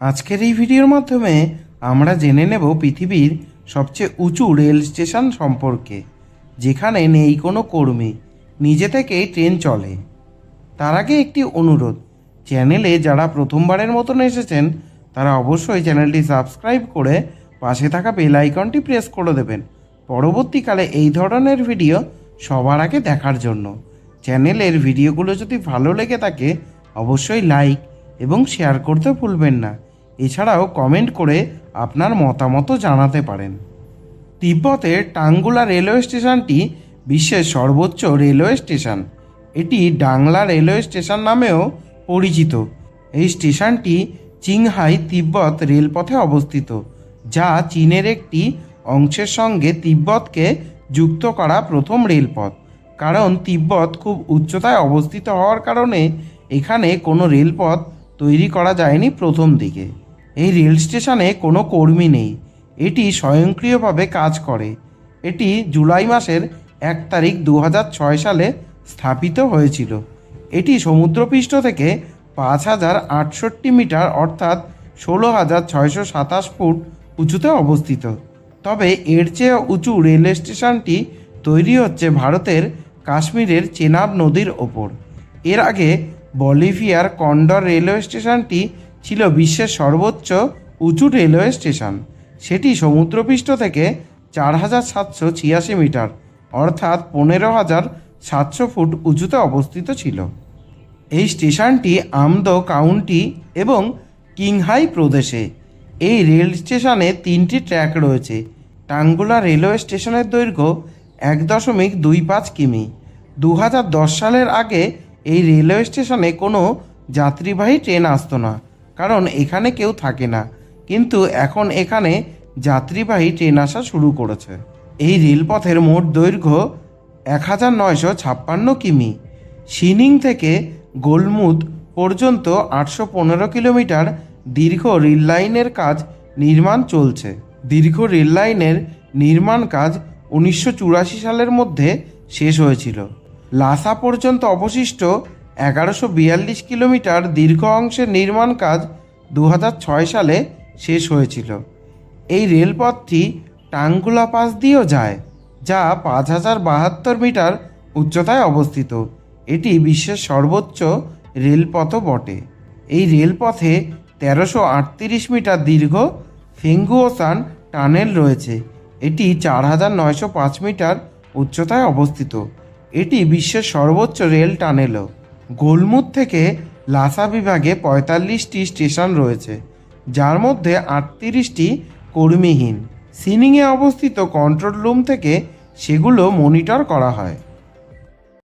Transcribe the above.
আজকের এই ভিডিওর মাধ্যমে আমরা জেনে নেব পৃথিবীর সবচেয়ে উঁচু রেল স্টেশন সম্পর্কে, যেখানে নেই কোনো কর্মী, নিজে থেকেই ট্রেন চলে। তার আগে একটি অনুরোধ, চ্যানেলে যারা প্রথমবারের মতন এসেছেন, তারা অবশ্যই চ্যানেলটি সাবস্ক্রাইব করে পাশে থাকা বেল আইকনটি প্রেস করে দেবেন। পরবর্তীকালে এই ধরনের ভিডিও সবার আগে দেখার জন্য। চ্যানেলের ভিডিওগুলো যদি ভালো লেগে থাকে, অবশ্যই লাইক এবং শেয়ার করতে ভুলবেন না। এছাড়াও কমেন্ট করে আপনার মতামত জানাতে পারেন। তিব্বতের টাঙ্গুলা রেলওয়ে স্টেশনটি বিশ্বের সর্বোচ্চ রেলওয়ে স্টেশন এটি ডাংলা রেলওয়ে স্টেশন নামেও পরিচিত। এই স্টেশনটি চিংহাই তিব্বত রেলপথে অবস্থিত, যা চীনের একটি অংশের সঙ্গে তিব্বতকে যুক্ত করা প্রথম রেলপথ কারণ তিব্বত খুব উচ্চতায় অবস্থিত হওয়ার কারণে এখানে কোনো রেলপথ তৈরি করা যায়নি প্রথম দিকে। এই রেল স্টেশনে কোনো কর্মী নেই। এটি স্বয়ংক্রিয়ভাবে কাজ করে। এটি জুলাই মাসের এক তারিখ দু সালে স্থাপিত হয়েছিল। এটি সমুদ্রপৃষ্ঠ থেকে পাঁচ হাজার আটষট্টি মিটার অর্থাৎ ষোলো হাজার ছয়শো সাতাশ ফুট উঁচুতে অবস্থিত। তবে এর চেয়ে উঁচু রেল স্টেশনটি তৈরি হচ্ছে ভারতের কাশ্মীরের চেনাব নদীর ওপর। এর আগে বলিভিয়ার কন্ডর রেলওয়ে স্টেশনটি ছিল বিশ্বের সর্বোচ্চ উঁচু রেলওয়ে স্টেশন সেটি সমুদ্রপৃষ্ঠ থেকে চার হাজার সাতশো ছিয়াশি মিটার, অর্থাৎ পনেরো হাজার সাতশো ফুট উঁচুতে অবস্থিত ছিল। এই স্টেশনটি আমদো কাউন্টি এবং কিংহাই প্রদেশে। এই রেল স্টেশনে তিনটি ট্র্যাক রয়েছে। টাঙ্গুলা রেলওয়ে স্টেশনের দৈর্ঘ্য এক দশমিক দুই পাঁচ কিমি। দু হাজার দশ সালের আগে এই রেলওয়ে স্টেশনে কোনো যাত্রীবাহী ট্রেন আসতো না। কারণ এখানে কেউ থাকে না। কিন্তু এখন এখানে যাত্রীবাহী ট্রেন আসা শুরু করেছে। এই রেলপথের মোট দৈর্ঘ্য এক হাজার নয়শো ছাপ্পান্ন কিমি। সিনিং থেকে গোলমুদ পর্যন্ত আটশো পনেরো কিলোমিটার দীর্ঘ রেল লাইনের কাজ নির্মাণ চলছে। দীর্ঘ রেল লাইনের নির্মাণ কাজ উনিশশো চুরাশি সালের মধ্যে শেষ হয়েছিল। লাসা পর্যন্ত অবশিষ্ট এগারোশো বিয়াল্লিশ কিলোমিটার দীর্ঘ অংশের নির্মাণ কাজ দু সালে শেষ হয়েছিল। এই রেলপথটি টাঙ্গুলা পাস দিয়েও যায়, যা পাঁচ হাজার বাহাত্তর মিটার উচ্চতায় অবস্থিত। এটি বিশ্বের সর্বোচ্চ রেলপথও বটে। এই রেলপথে তেরোশো আটত্রিশ মিটার দীর্ঘ ফেঙ্গুওসান টানেল রয়েছে। এটি চার হাজার নয়শো পাঁচ মিটার উচ্চতায় অবস্থিত। এটি বিশ্বের সর্বোচ্চ রেল টানেলও। গোলমুদ থেকে লাসা বিভাগে পঁয়তাল্লিশটি স্টেশন রয়েছে, যার মধ্যে আটত্রিশটি কর্মীহীন। সিনিংয়ে অবস্থিত কন্ট্রোল রুম থেকে সেগুলো মনিটর করা হয়।